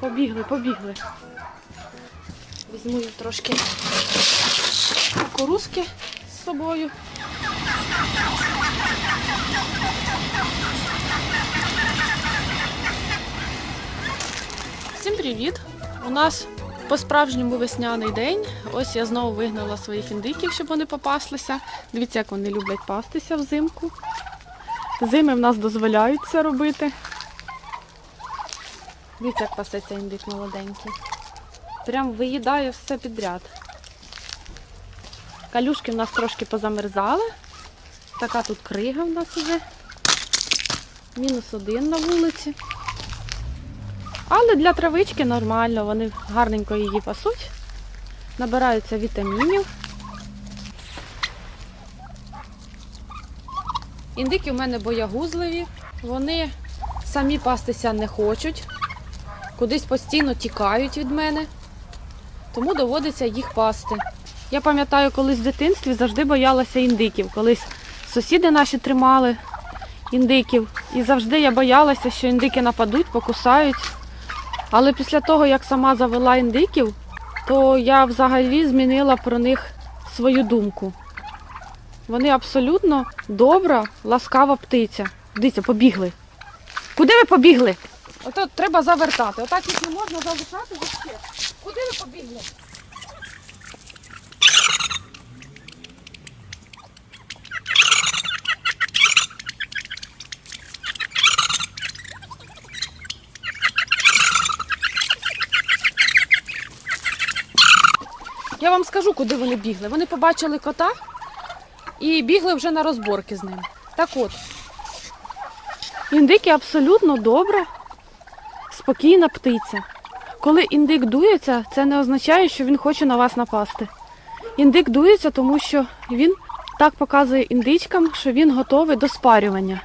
Побігли, побігли. Візьму трошки кукурузки з собою. Всім привіт! У нас по-справжньому весняний день. Ось я знову вигнала своїх індиків, щоб вони попаслися. Дивіться, як вони люблять пастися взимку. Зими в нас дозволяють це робити. Дивіться, як пасеться індик молоденький. Прям виїдає все підряд. Калюшки в нас трошки позамерзали. Така тут крига в нас уже. Мінус один на вулиці. Але для травички нормально, вони гарненько її пасуть, набираються вітамінів. Індики у мене боягузливі, вони самі пастися не хочуть, кудись постійно тікають від мене, тому доводиться їх пасти. Я пам'ятаю, колись в дитинстві завжди боялася індиків. Колись сусіди наші тримали індиків, і завжди я боялася, що індики нападуть, покусають. Але після того, як сама завела індиків, то я взагалі змінила про них свою думку. Вони абсолютно добра, ласкава птиця. Дивіться, побігли. Куди ви побігли? Ото треба завертати. Отак їх не можна залишати вообще. Куди ви побігли? Я вам скажу, куди вони бігли. Вони побачили кота і бігли вже на розборки з ним. Так от, індики абсолютно добра, спокійна птиця. Коли індик дується, це не означає, що він хоче на вас напасти. Індик дується, тому що він так показує індичкам, що він готовий до спарювання.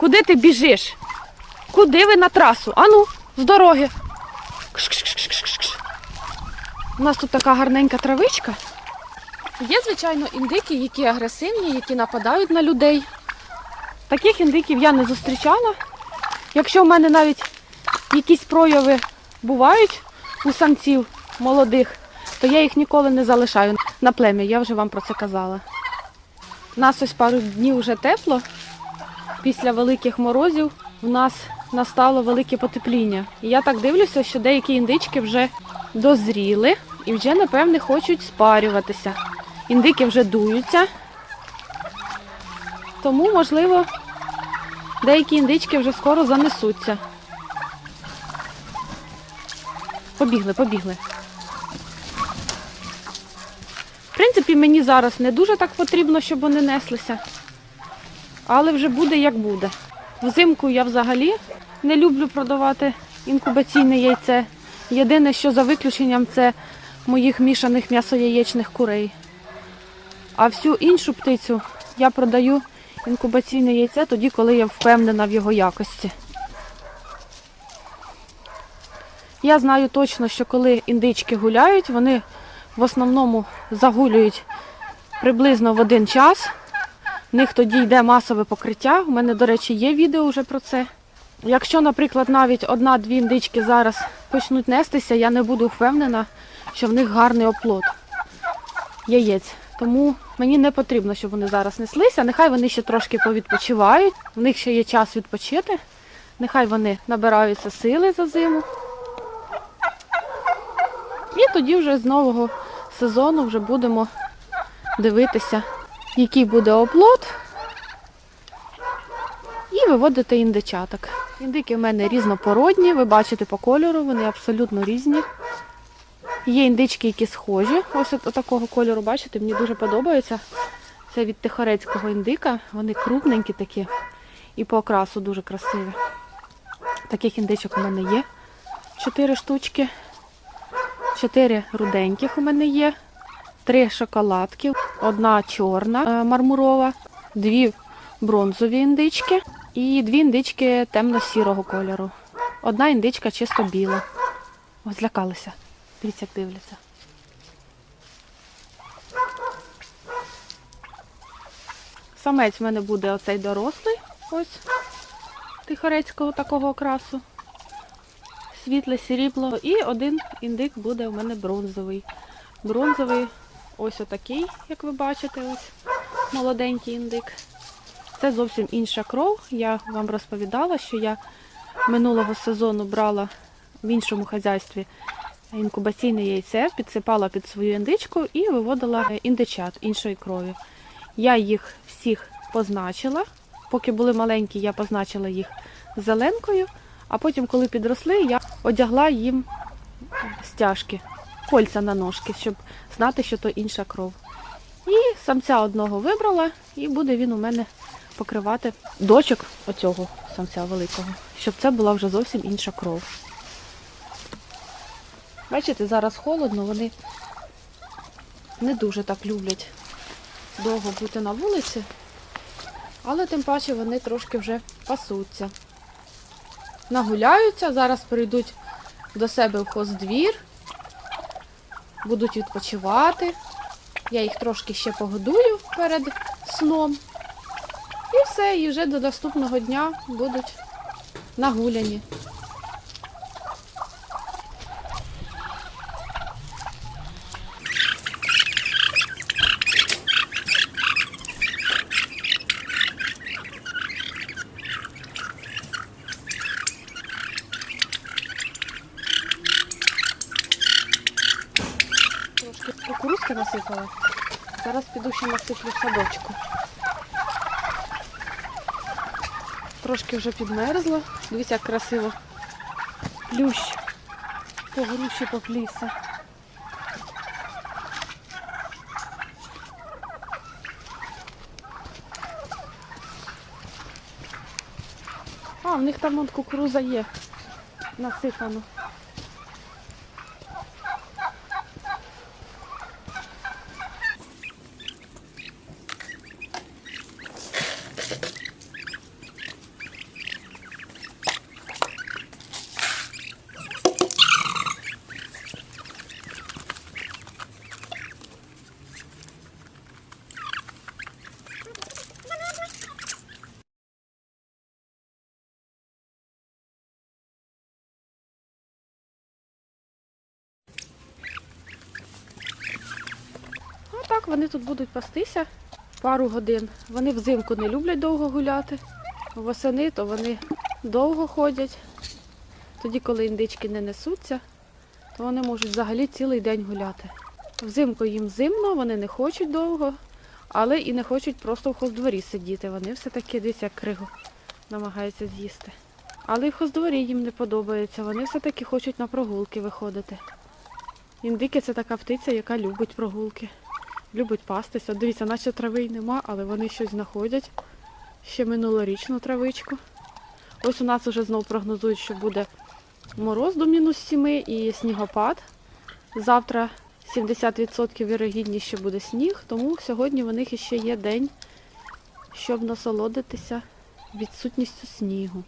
Куди ти біжиш? Куди ви на трасу? Ану, з дороги. У нас тут така гарненька травичка. Є, звичайно, індики, які агресивні, які нападають на людей. Таких індиків я не зустрічала. Якщо в мене навіть якісь прояви бувають у самців молодих, то я їх ніколи не залишаю на плем'я, я вже вам про це казала. У нас ось пару днів вже тепло. Після великих морозів у нас настало велике потепління. І я так дивлюся, що деякі індички вже дозріли і вже, напевне, хочуть спарюватися. Індики вже дуються. Тому, можливо, деякі індички вже скоро занесуться. Побігли, побігли. В принципі, мені зараз не дуже так потрібно, щоб вони неслися. Але вже буде як буде. Взимку я взагалі не люблю продавати інкубаційне яйце. Єдине, що за виключенням, це моїх мішаних м'ясо-яєчних курей. А всю іншу птицю я продаю інкубаційне яйце тоді, коли я впевнена в його якості. Я знаю точно, що коли індички гуляють, вони в основному загулюють приблизно в один час. В них тоді йде масове покриття. У мене, до речі, є відео вже про це. Якщо, наприклад, навіть одна-дві індички зараз почнуть нестися, я не буду впевнена, що в них гарний оплод яєць. Тому мені не потрібно, щоб вони зараз неслися. Нехай вони ще трошки повідпочивають, в них ще є час відпочити. Нехай вони набираються сили за зиму. І тоді вже з нового сезону вже будемо дивитися, який буде оплод. І виводити індичаток. Індики в мене різнопородні, ви бачите по кольору, вони абсолютно різні. Є індички, які схожі. Ось от такого кольору, бачите, мені дуже подобається. Це від тихорецького індика. Вони крупненькі такі і по окрасу дуже красиві. Таких індичок у мене є. Чотири штучки. Чотири руденьких у мене є. Три шоколадки, одна чорна е, мармурова, дві бронзові індички і дві індички темно-сірого кольору. Одна індичка чисто біла. Ось злякалися. Дивіться, як дивляться. Самець в мене буде оцей дорослий. Ось. тихорецького такого окрасу. Світле срібло. І один індик буде у мене бронзовий. Бронзовий ось отакий, як ви бачите, ось молоденький індик. Це зовсім інша кров. Я вам розповідала, що я минулого сезону брала в іншому хазяйстві інкубаційне яйце, підсипала під свою індичку і виводила індичат іншої крові. Я їх всіх позначила. Поки були маленькі, я позначила їх зеленкою, а потім, коли підросли, я одягла їм стяжки, кольця на ножки, щоб знати, що то інша кров. І самця одного вибрала, і буде він у мене покривати дочок оцього самця великого, щоб це була вже зовсім інша кров. Бачите, зараз холодно, вони не дуже так люблять довго бути на вулиці, але тим паче вони трошки вже пасуться. Нагуляються, зараз прийдуть до себе в хоздвір, будуть відпочивати. Я їх трошки ще погодую перед сном. І все, і вже до наступного дня будуть нагуляні. Трошки кукурузки насипала. Зараз піду ще насиплю садочку. Трошки вже підмерзла. Дивіться, як красиво. Плющ по груші поплівся. А, в них там от кукуруза є. Насипано. Ну так, вони тут будуть пастися пару годин. Вони взимку не люблять довго гуляти. Восени то вони довго ходять. Тоді, коли індички не несуться, то вони можуть взагалі цілий день гуляти. Взимку їм зимно, вони не хочуть довго, але і не хочуть просто в хоздворі сидіти. Вони все-таки десь як кригу намагаються з'їсти. Але і в хоздворі їм не подобається. Вони все-таки хочуть на прогулки виходити. Індики це така птиця, яка любить прогулки любить пастися. Дивіться, наче трави й нема, але вони щось знаходять. Ще минулорічну травичку. Ось у нас вже знову прогнозують, що буде мороз до мінус 7 і снігопад. Завтра 70% вірогідність, що буде сніг, тому сьогодні в них ще є день, щоб насолодитися відсутністю снігу.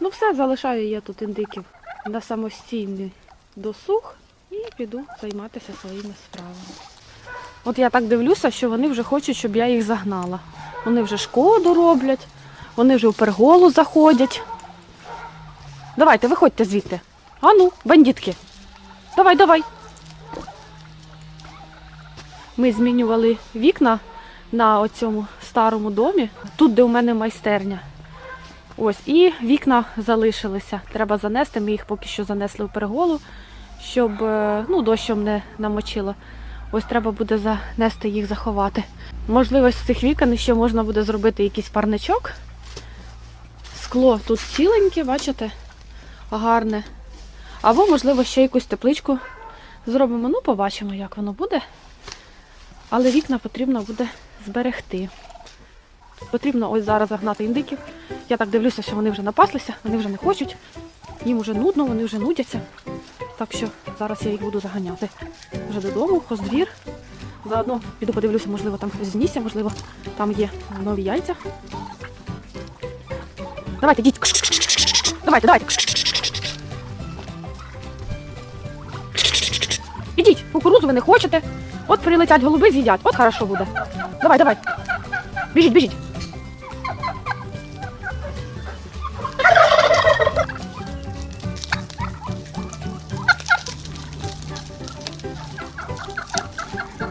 Ну все, залишаю я тут індиків на самостійний досуг і піду займатися своїми справами. От я так дивлюся, що вони вже хочуть, щоб я їх загнала. Вони вже шкоду роблять, вони вже в перголу заходять. Давайте, виходьте звідти. Ану, бандитки. Давай, давай. Ми змінювали вікна на оцьому старому домі, тут, де у мене майстерня. Ось, і вікна залишилися. Треба занести. Ми їх поки що занесли в переголу, щоб е, ну, дощом не намочило. Ось треба буде занести їх заховати. Можливо, з цих вікон ще можна буде зробити якийсь парничок. Скло тут ціленьке, бачите? Гарне. Або, можливо, ще якусь тепличку зробимо. Ну, побачимо, як воно буде. Але вікна потрібно буде зберегти. Потрібно ось зараз загнати індиків. Я так дивлюся, що вони вже напаслися, вони вже не хочуть. Їм вже нудно, вони вже нудяться. Так що зараз я їх буду заганяти вже додому, хоздвір. Заодно піду подивлюся, можливо, там хтось знісся, можливо, там є нові яйця. Давайте, йдіть. Давайте, давайте. Ідіть, кукурузу ви не хочете. От прилетять голуби, з'їдять. От хорошо буде. Давай, давай. Біжіть, біжіть.